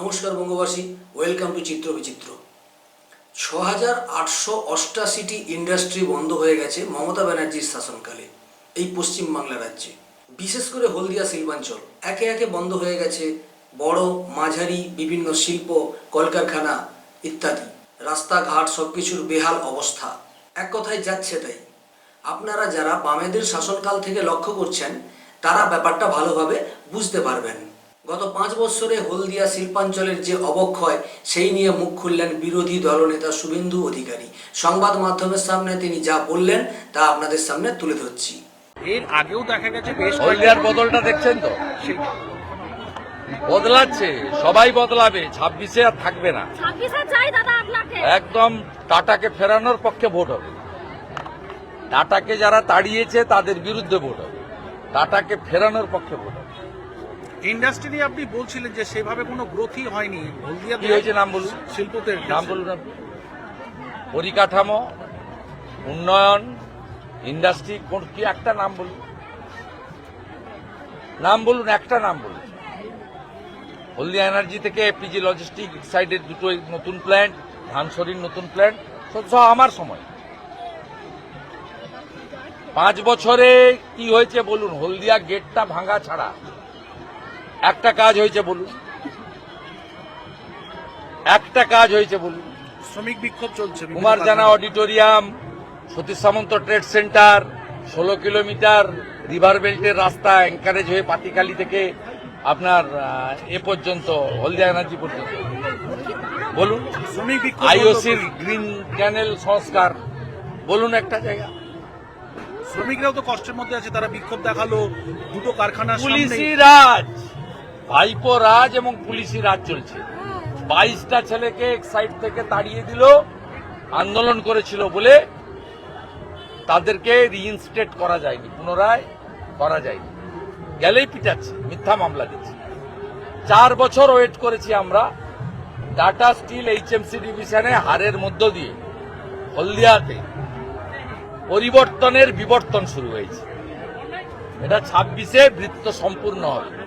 নমস্কার বঙ্গবাসী welcome to চিত্র বিচিত্র ছ হাজার আটশো অষ্টাশিটি ইন্ডাস্ট্রি বন্ধ হয়ে গেছে মমতা ব্যানার্জির শাসনকালে, এই পশ্চিম বাংলা রাজ্যে। বিশেষ করে হলদিয়া শিল্পাঞ্চল, একে একে বন্ধ হয়ে গেছে বড়, মাঝারি, বিভিন্ন শিল্প, কলকারখানা ইত্যাদি। রাস্তাঘাট সবকিছুর বেহাল অবস্থা। এক কথায় যাচ্ছে তাই। আপনারা যারা বামেদের শাসনকাল থেকে লক্ষ্য করছেন, তারা ব্যাপারটা ভালোভাবে বুঝতে পারবেন। গত পাঁচ বছরে হলদিয়া শিল্পাঞ্চলের যে অবক্ষয় সেই নিয়ে মুখ খুললেন বিরোধী দলনেতা শুভেন্দু অধিকারী। সংবাদ মাধ্যমের সামনে তিনি যা বললেন তা আপনাদের সামনে তুলে ধরছি। এর আগেও দেখা গেছে বেশ হলদিয়ার বদলটা দেখছেন তো? বদলাচ্ছে সবাই বদলাবে ছাব্বিশে আর থাকবে না। একদম টাটাকে ফেরানোর পক্ষে ভোট হবে। টাটাকে যারা তাড়িয়েছে তাদের বিরুদ্ধে ভোট হবে। টাটাকে ফেরানোর পক্ষে ভোট হবে। ইন্ডাস্ট্রি নিয়ে আপনি বলছিলেন যে সেভাবে কোনো গ্রোথই হয়নি। হলদিয়াতে কি হয়েছে? নাম বলুন। শিল্পতে নাম বলুন পরিকাঠামো উন্নয়ন ইন্ডাস্ট্রি কোন কি একটা নাম বলুন? নাম বলুন একটা নাম বলুন। হলদিয়া এনার্জি থেকে পিজি লজিস্টিক সাইডের দুটো নতুন প্ল্যান্ট ধানসরির নতুন প্ল্যান্ট সব আমার সময়। পাঁচ বছরে কি হয়েছে বলুন? হলদিয়া গেটটা ভাঙা ছাড়া। একটা কাজ হয়েছে বলুন। একটা কাজ হয়েছে বলুন। শ্রমিক বিক্ষোভ চলছে Kumar Jana auditorium Satish Samanta trade centre ষোলো কিলোমিটার রিভার বেল্টের রাস্তা এনকারেজ হয়ে পাতিকালি থেকে আপনার এ পর্যন্ত হলদিয়া এনার্জি পর্যন্ত। বলুন শ্রমিক বিক্ষোভ আইওসির গ্রিন ক্যানেল সংস্কার। বলুন একটা জায়গা। শ্রমিকরাও তো কষ্টের মধ্যে আছে তারা বিক্ষোভ দেখাল দুটো কারখানা পুলিশি রাজ। ভাইপো রাজ এবং পুলিশি রাজ চলছে। বাইশটা ছেলেকে এক সাইড থেকে তাড়িয়ে দিল, আন্দোলন করেছিল বলে তাদেরকে রিইনস্টেট করা যায়নি, পুনরায় করা যায়নি। গেলেই পিটাচ্ছে, মিথ্যা মামলা দিচ্ছে। চার বছর ওয়েট করেছি আমরা টাটা স্টিল এইচ এইচএমসি ডিভিশনে হারের মধ্য দিয়ে, হলদিয়াতে। পরিবর্তনের বিবর্তন শুরু হয়েছে। এটা ছাব্বিশে বৃত্ত সম্পূর্ণ হবে।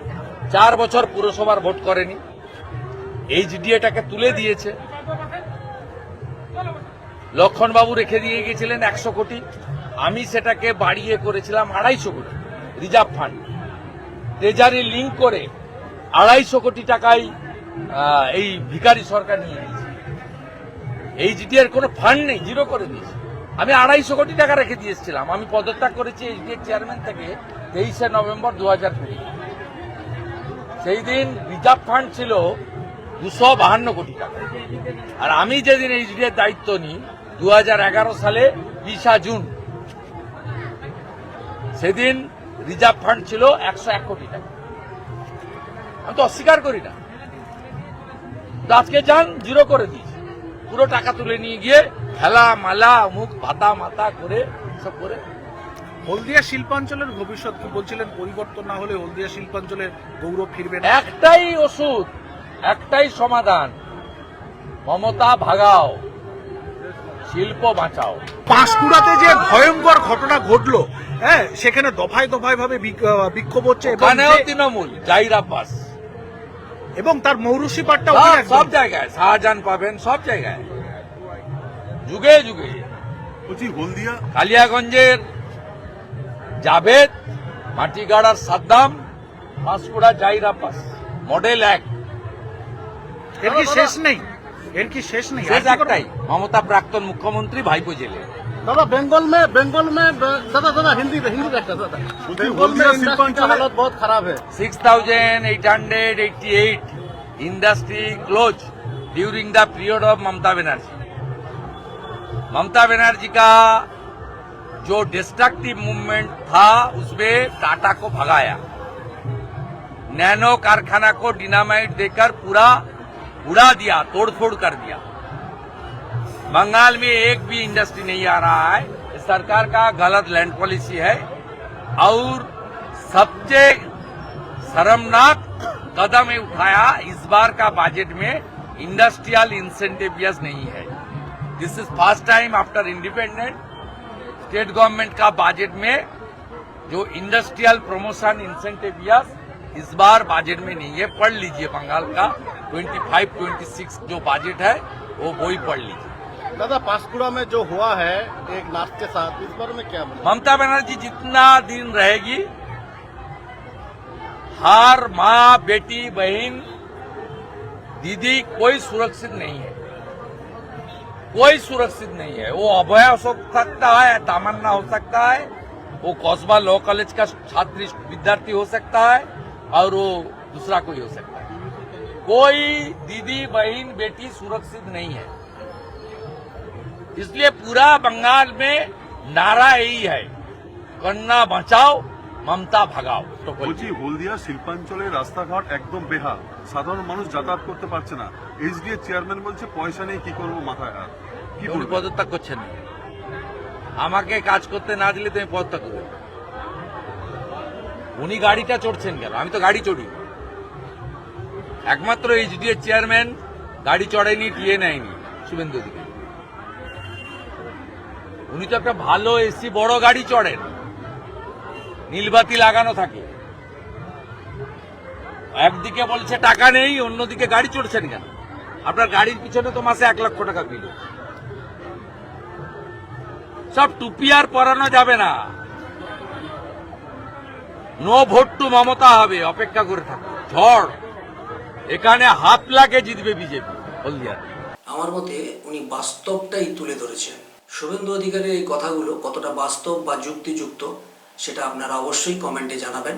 চার বছর পুরসভার ভোট করেনি। এইচডিএটাকে তুলে দিয়েছে। লক্ষণবাবু রেখে দিয়ে গেছিলেন একশো কোটি। আমি সেটাকে বাড়িয়ে করেছিলাম আড়াইশো কোটি রিজার্ভ ফান্ড। ট্রেজারি লিঙ্ক করে আড়াইশো কোটি টাকায় এই ভিখারি সরকার নিয়ে নিয়েছে। এইচডি এর কোনো ফান্ড নেই, জিরো করে দিয়েছে। আমি আড়াইশো কোটি টাকা রেখে দিয়েছিলাম আমি পদত্যাগ করেছি এইচডি এর চেয়ারম্যান থেকে তেইশে নভেম্বর দু হাজার কুড়ি। সেই দিন রিজার্ভ ফান্ড ছিল দুশো বাহান্ন কোটি টাকা। আর আমি যেদিন এর দায়িত্ব নিই দু হাজার এগারো সালে বিশা জুন, সেদিন রিজার্ভ ফান্ড ছিল একশো এক কোটি টাকা। আমি তো অস্বীকার করি না। আজকে যান জিরো করে দিয়েছে। পুরো টাকা তুলে নিয়ে গিয়ে খেলা মালা মুখ ভাতা মাতা করে সব করে হলদিয়া শিল্পাঞ্চলের ভবিষ্যৎ কি বলছিলেন? পরিবর্তন না হলে হলদিয়া শিল্পাঞ্চলের গৌরব ফিরবে না। একটাই ওষুধ একটাই সমাধান। মমতা ভাগাও শিল্প বাঁচাও। পাঁশকুড়াতে যে ভয়ঙ্কর ঘটনা ঘটলো হ্যাঁ সেখানে দফায় দফায় ভাবে বিক- বিক্ষোভ হচ্ছে এবং ওখানেও তৃণমূল জাইর আব্বাস এবং তার মৌরুষি পাটটা সব- সব জায়গায় শাহজাহান পাবেন সব জায়গায়। যুগে যুগে। বলছি হলদিয়া কালিয়াগঞ্জের জাভেদ মাটিগাড়ার সাদ্দাম পাঁশকুড়া জাইর আব্বাস মডেল এক এর কি শেষ নেই এর কি শেষ নেই শেষ আর কি করে- একটাই মমতা প্রাক্তন মুখ্যমন্ত্রী ভাইপো জেলে दादा बंगाल में बंगाल में दादा दादा हिंदी हिंदी देखता दादा बंगाल में इंडस्ट्री का हालत बहुत खराब है six thousand eight hundred eighty eight industry close during the period of Mamata Banerjee Mamata Banerjee का जो डिस्ट्रक्टिव मूवमेंट था उसमें टाटा को भगाया। नैनो कारखाना को डिनामाइट देकर पूरा उड़ा दिया, तोड़फोड़ कर दिया। बंगाल में एक भी इंडस्ट्री नहीं आ रहा है। सरकार का गलत लैंड पॉलिसी है। और सबसे शर्मनाक कदम उठाया, इस बार का बजट में इंडस्ट्रियल इंसेंटिव नहीं है। This is first time after independent state government का बजट में जो इंडस्ट्रियल प्रमोशन इंसेंटिवियस इस बार बजट में नहीं है पढ़ लीजिए बंगाल का 25 26 जो बजट है वो वही पढ़ लीजिए। दादा पासकुड़ा में जो हुआ है एक नाच के साथ इस बार में क्या ममता बनर्जी जितना दिन रहेगी हर माँ बेटी बहन दीदी कोई सुरक्षित नहीं है। कोई सुरक्षित नहीं है। वो अभय हो सकता है, तमन्ना हो सकता है, वो कौसबा लॉ कॉलेज का छात्र विद्यार्थी हो सकता है, और वो दूसरा कोई हो सकता है। कोई दीदी, बहन, बेटी सुरक्षित नहीं है। इसलिए पूरा बंगाल में नारा यही है कन्या बचाओ মমতা ভাগাও তো বলছি। হলদিয়া শিল্পাঞ্চলের রাস্তাঘাট একদম বেহাল। সাধারণ মানুষ যাতায়াত করতে পারছে না। এইচডিএ চেয়ারম্যান বলছে পয়সা নেই কি করব মাথায় হাত কি উনি পদত্যাগ করছেন আমাকে কাজ করতে না দিলে তুমি পদত্যাগ করবে। উনি গাড়িটা চড়ছেন কেন? আমি তো গাড়ি চড়ি। একমাত্র এইচডিএ চেয়ারম্যান গাড়ি চড়ায়নি টিয়ে নেয়নি শুভেন্দু দিকে উনি তো একটা ভালো এসি বড় গাড়ি চড়েন। নীলবাতি লাগানো থাকে। একদিকে বলছে, টাকা নেই, অন্যদিকে গাড়ি চড়ছেন কেন? আপনার গাড়ির পিছনে তো মাসে এক লক্ষ টাকা বিল। সব টুপি আর পরানো যাবে না। নো ভোট টু মমতা হবে, অপেক্ষা করে থাকো। ঝড়। এখানে হাত লাগে জিতবে বিজেপি হলদিয়া আমার মতে উনি বাস্তবটাই তুলে ধরেছেন। শুভেন্দু অধিকারের এই কথাগুলো কতটা বাস্তব বা যুক্তিযুক্ত সেটা আপনারা অবশ্যই কমেন্টে জানাবেন।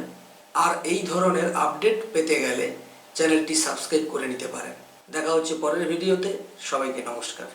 আর এই ধরনের আপডেট পেতে গেলে চ্যানেলটি সাবস্ক্রাইব করে নিতে পারেন। দেখা হচ্ছে পরের ভিডিওতে। সবাইকে নমস্কার।